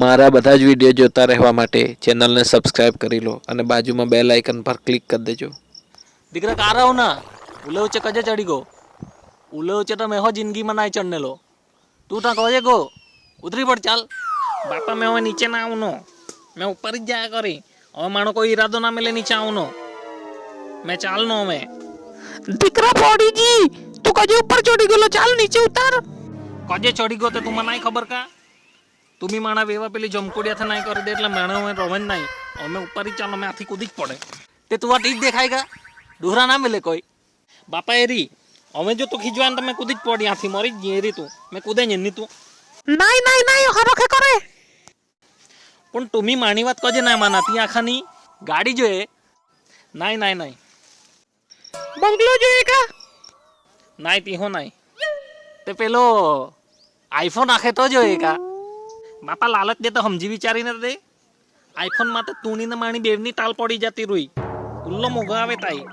મારા બધા જ વીડિયો જોતા રહેવા માટે ચેનલને સબસ્ક્રાઇબ કરી લો અને બાજુમાં બેલ આઇકન પર ક્લિક કરી દેજો. દીકરા કાર આવ ના. ઉલે ઉચે કજે ચડી ગો. ઉલે ઉચે તો મેં હો જિંદગીમાં નાય ચડનેલો તું ત્યાં કહે ગો. ઉતરી પડ ચાલ. બાપા મેં હવે નીચે ના આવનો. મેં ઉપર જ જાય કરી. હવે મારો કોઈ ઈરાદો ના મેલે નીચે આવનો. મેં ચાલનો અમે દીકરા પોડીજી તું કજે ઉપર ચડી ગયેલો? ચાલ નીચે ઉતાર. કજે ચડી ગયો તે તું મને ખબર કા? તું બી માણા વેવા પેલી જમકોડિયાથી નાય કરી દે એટલે મેણે હું રમે નહીં. અમે ઉપર ચાલો મેં આથી કૂદી જ પડે. તે તું આ ટીચ દેખાય ગા? ડોહરા ના મેલે કોઈ. બાપા એરી અમે જો તું ખીજવાય ને તમે કૂદી જ પડી આથી મરી જ એરી તું. મેં કૂદે જ નહીં તું. નાઈ નાઈ નાઈ હરખે કરે પણ તુમી માની વાત કજે ના માના? તી આખાની ગાડી જોઈએ. નાઈ નાઈ નહીં. બંગલો જોઈએ કા નાઈ તી હો નાય તે પેલો આઈફોન આખે તો જોઈએ કા બાપા લાલચ દે તો સમજી વિચારીને દે આઈફોન માં તો તુણી ને માણી બેવની ટાલ પડી જતી રૂઈ ઉલ્લો મોઘો આવે તાઈ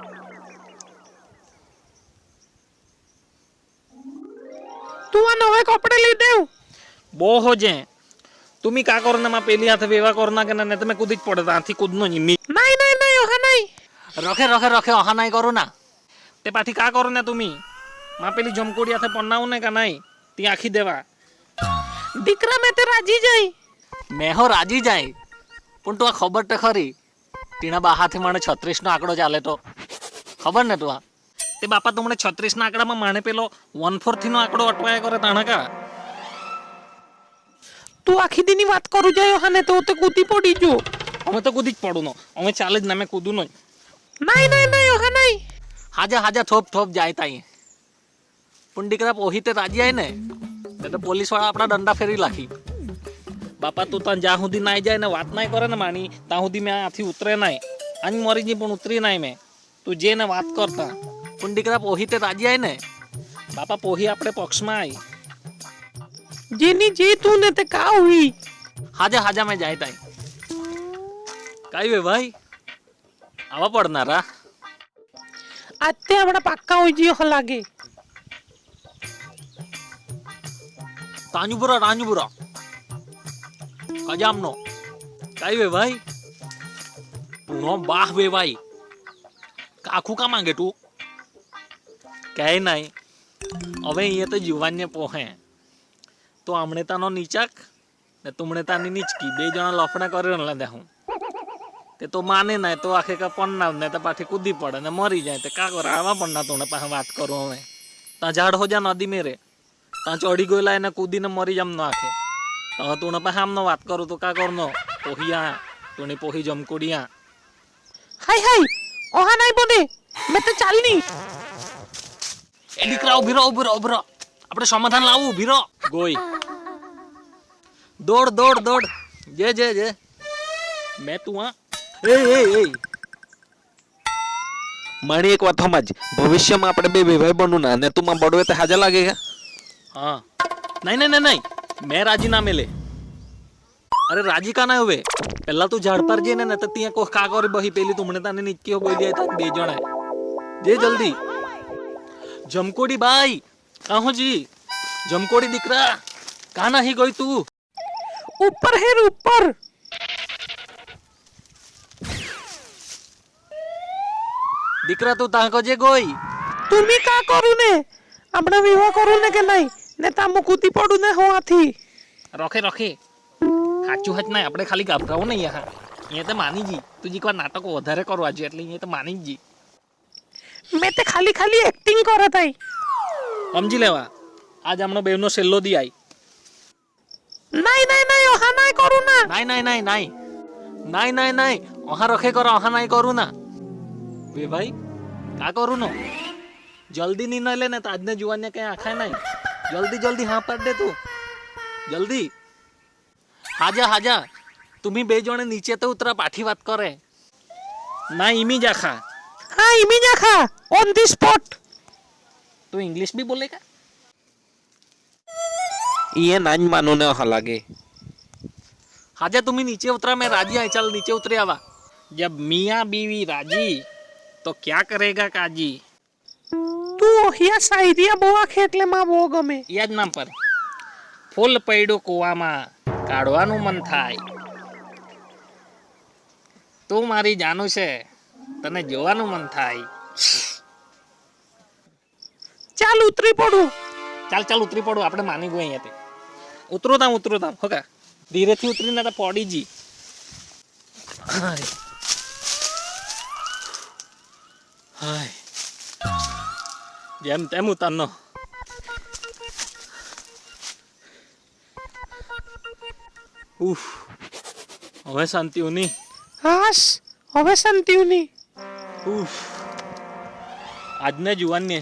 તું આ નવા કપડે લઈ દેવ બહુ હો જે તુમી કા કર માં પેલી હાથે વેવા કર ના કે ને તમે કૂદી જ પડે ત્યાંથી કૂદનો નિમી નાઈ નાઈ નાઈ ઓહા નાઈ રખે રખે રખે અહા નાઈ કરું ના તે પાછી કા કરો ને તુમી માં પેલી જમકોડી હાથે પન્નાવું ને કા નાઈ તી આખી દેવા દીકરા મેં તે રાજી જઈ. મેં હો રાજી જાય. પણ તું આ ખબર તો ખરી. ટીણા બા હાથે મને છત્રીસ નો આંકડો ચાલે તો. ખબર ને તું આ? તે બાપા તમને છત્રીસ ના આંકડામાં માણે પેલો વન ફોર્થ નો આંકડો અટવાયા કરે તાણકા? તું આખી દીની વાત કરું જાય ઓહા ને તો તે કૂદી પડી જો અમે તો કૂદી જ પડું નો અમે ચાલે જ ના મેં કૂદું નો નહીં નહીં નહીં ઓહા નહીં. હાજા હાજા થોપ થોપ જાય તાઈ પણ દીકરા પોહી તે રાજી આય ને? ને તો પોલીસ વાળા આપણા દંડા ફેરી લાખી બાપા તું ત્યાં જ્યાં સુધી નાઈ જાય ને વાત નાય કરે ને માની ત્યાં સુધી મેં આથી ઉતરે નાય આજ મરી જઈ પણ ઉતરી નાય મેં તું જે ને વાત કરતા પણ દીકરા પોહી તે રાજી આય ને બાપા પોહી આપણે પક્ષમાં આવી જેની જે તું ને તે કા હુઈ હાજા હાજા મેં જાય તાઈ કાઈ વે ભાઈ આવા પડનારા આજ તે આપણા પાક્કા હોય જીઓ લાગે તાંજુપુરા તાંજુપુરા કજામનો કાઈ વે ભાઈ નો બાહ વે ભાઈ કાખું કા માંગે તું કઈ નહીં હવે અહીંયા તો જુવાનને પોહે તો આમણે તાનો નીચાક ને તુમણે તાની નીચકી બે જણા લફડા કરી લેતા હું તે તો માને ના તો આખે કા પન્ના ને તો પાછી કૂદી પડે ને મરી જાય તે કા કરે આવા પન્ના તુણે પાસે વાત કરું હવે ત્યાં ઝાડ હો જા નદી મેરે ત્યાં ચડી ગયેલા એને કૂદીને મરી જામ નો આખે તો તું પાસે આમનો વાત કરું તો કા કરનો પોહિયા તુણી પોહી જમકુડિયા હાય હાય ઓહા નાઈ બોને મેં તો ચાલની એ દીકરા ઉભી રહો ઉભી રહો ઉભી રહો આપણે સમાધાન લાવવું ઉભી રહો ગોઈ દોડ દોડ દોડ જે જે જે મેં તું આ એ એ એ મારી એક વાત સમજ ભવિષ્યમાં આપણે બે ભાઈ બનવું ના ને તું માં બડવે તે હાજા લાગે हाँ नहीं नहीं नहीं नहीं मैं राज़ी ना मिले अरे राज़ी का ना हुए પહેલા તું ઝાડ પર જઈને ને તો ત્યાં કોઈ કાકોરી બહી પેલી તું મને તને નીચકી કોઈ દે તો બે જણા જે જલ્દી જમકોડી બાઈ કાહો જી જમકોડી દીકરા કા નહીં ગઈ તું ઉપર હે ઉપર દીકરા તું તાકો જે ગઈ তুমি કા કરું ને આપણે વિવાહ કરું ને કે નહીં ને તામુ કૂદી પડું ને હું આથી રખે રખે સાચું હજ નહીં આપણે ખાલી ગાભરાવું નહીં યહાં અહીંયા તો માની જી તું જીક વાર નાટકો વધારે કરવા જોઈએ એટલે અહીંયા તો માની જ જી મેં તે ખાલી ખાલી એક્ટિંગ કરે તાઈ સમજી લેવા આજ હમણો બેવનો છેલ્લો દી આઈ નહીં નહીં નહીં ઓહા નહીં કરું ના નાઈ નાઈ નાઈ નાઈ નાઈ નાઈ નાઈ અહા રખે કરો અહા નાઈ કરું ના બે ભાઈ કા કરું નો જલ્દી ની ના લે ને તો આજને જુવાનને કઈ આખાય નહીં જલ્દી જલ્દી હા પાડ દે તું જલ્દી હાજા હાજા તુમી બે જણે નીચે તો ઉતરા પાઠી વાત કરે ના ઈમી જ આખા હા ઇમી જા ખા ઓન ધી સ્પોટ તું ઇંગ્લિશ બી બોલે કા એ ના જ માનું ને હા લાગે हाजा तुम्ही नीचे उतरा मैं राजी आई चल नीचे उतरे आवा जब मियाँ बीवी राजी तो क्या करेगा काजी તું ઓહિયા બહુ આખે એટલે માં બહુ ગમે. યાદ નામ પર. ફૂલ પડ્યો કૂવામાં. કાઢવાનું મન થાય. તું મારી જાનું છે. તને જોવાનું મન થાય. ચાલ ઉતરી પડું. ચાલ ચાલ ઉતરી પડું. આપણે માની ગયું અહીંયાથી ઉતરો તામ ઉતરો તામ. હોકા ધીરેથી ઉતરીને તો પડી જી. હાય. હાય. જેમ તેમ ઉતારનો ઉફ હવે શાંતિઓની હાશ હવે શાંતિઓની ઉફ આજના જુવાનને